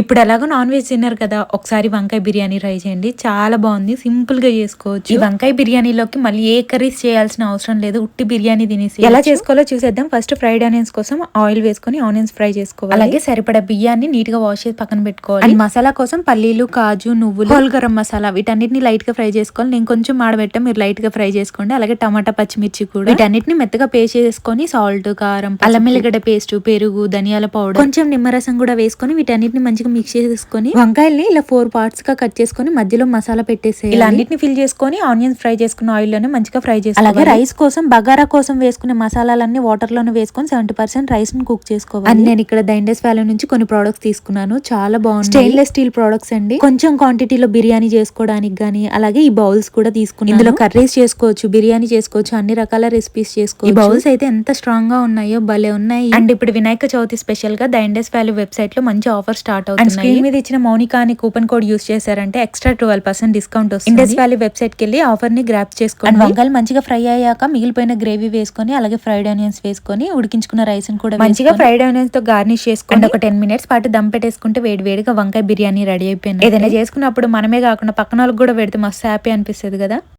ఇప్పుడు ఎలాగో non veg తిన్నారు కదా ఒకసారి వంకాయ బిర్యానీ ట్రై చేయండి. చాలా బాగుంది సింపుల్గా చేసుకోవచ్చు. ఈ వంకాయ బిర్యానీలోకి మళ్ళీ ఏ కర్రీస్ చేయాల్సిన అవసరం లేదు ఉట్టి బిర్యానీ తినేసి ఎలా చేసుకోవాలో చూసేద్దాం. ఫస్ట్ ఫ్రైడ్ ఆనియన్స్ కోసం ఆయిల్ వేసుకొని ఆనియన్స్ ఫ్రై చేసుకోవాలి. అలాగే సరిపడా బియ్యాన్ని నీట్గా వాష్ చేసి పక్కన పెట్టుకోవాలి. అండ్ మసాలా కోసం పల్లీలు కాజు నువ్వులు హోల్ గరం మసాలా వీటన్నిటిని లైట్గా ఫ్రై చేసుకోవాలి. నేను కొంచెం మాడబెట్టా మీరు లైట్గా ఫ్రై చేసుకోండి. అలాగే టమాటా పచ్చిమిర్చి కూడా. వీటన్నిటిని మెత్తగా పేస్ట్ చేసుకొని సాల్ట్ కారం అల్లం ఎల్లిగడ్డ పేస్ట్ పెరుగు ధనియాల పౌడర్ కొంచెం నిమ్మరసం కూడా వేసుకొని వీటన్నిటిని మంచిగా మిక్స్ చేసుకొని వంకాయల్ని ఇలా ఫోర్ పార్ట్స్గా కట్ చేసుకొని మధ్యలో మసాలా పెట్టేసి ఇలా అన్నిటిని ఫిల్ చేసుకొని ఆనియన్స్ ఫ్రై చేసుకున్న ఆయిల్లోనే మంచిగా ఫ్రై చేసుకోవాలి. అలాగే రైస్ కోసం బగారా కోసం వేసుకునే మసాలాలన్నీ వాటర్లోనే వేసుకొని సెవెంటీ పర్సెంట్ రైస్ని కుక్ చేసుకోవాలి. అండ్ నేను ఇక్కడ దైండెస్ వ్యాలీ నుంచి కొన్ని ప్రొడక్ట్స్ తీసుకున్నాను. చాలా బాగుంది స్టెయిన్లెస్ స్టీల్ ప్రొడక్ట్స్ అండి. కొంచెం క్వాంటిటీలో బిర్యానీ చేసుకోవడానికి గానీ అలాగే ఈ బౌల్స్ కూడా తీసుకున్నాను. ఇందులో కర్రీస్ చేసుకోవచ్చు బిర్యానీ చేసుకోవచ్చు అన్ని రకాల రెసిపీస్ చేసుకోవచ్చు. ఈ బౌల్స్ అయితే ఎంత స్ట్రాంగ్గా ఉన్నాయో భలే ఉన్నాయి. అండ్ ఇప్పుడు వినాయక చవితి స్పెషల్గా దైండెస్ వ్యాలీ వెబ్సైట్లో మంచి ఆఫర్ స్టార్ట్ అవుతుంది స్క్రీన్ మీద ఇచ్చిన మౌనిక అని కూపన్ కోడ్ యూస్ చేశారంటే ఎక్స్ట్రా ట్వెల్వ్ పర్సెంట్ డిస్కౌంట్ వస్తుంది. ఇండస్ వ్యాలీ వెబ్సైట్కి వెళ్ళి ఆఫర్ని గ్రాప్ చేసుకోండి. అండ్ వంకాయలు మంచిగా ఫ్రై అయ్యాక మిగిలిపోయిన గ్రేవీ వేసుకొని అలాగే ఫ్రైడ్ ఆనియన్స్ వేసుకొని ఉడికించుకున్న రైస్ని కూడా మంచిగా ఫ్రైడ్ ఆనియన్స్తో గార్నిష్ చేసుకోండి ఒక టెన్ మినిట్స్ పాటు దమ్ పెట్టేసుకుంటే వేడి వేడిగా వంకాయ బిర్యానీ రెడీ అయిపోయింది ఏదైనా చేసుకున్నప్పుడు మనమే కాకుండా పక్కన వాళ్ళకి కూడా పెడితే మస్తు హ్యాపీ అనిపిస్తుంది కదా.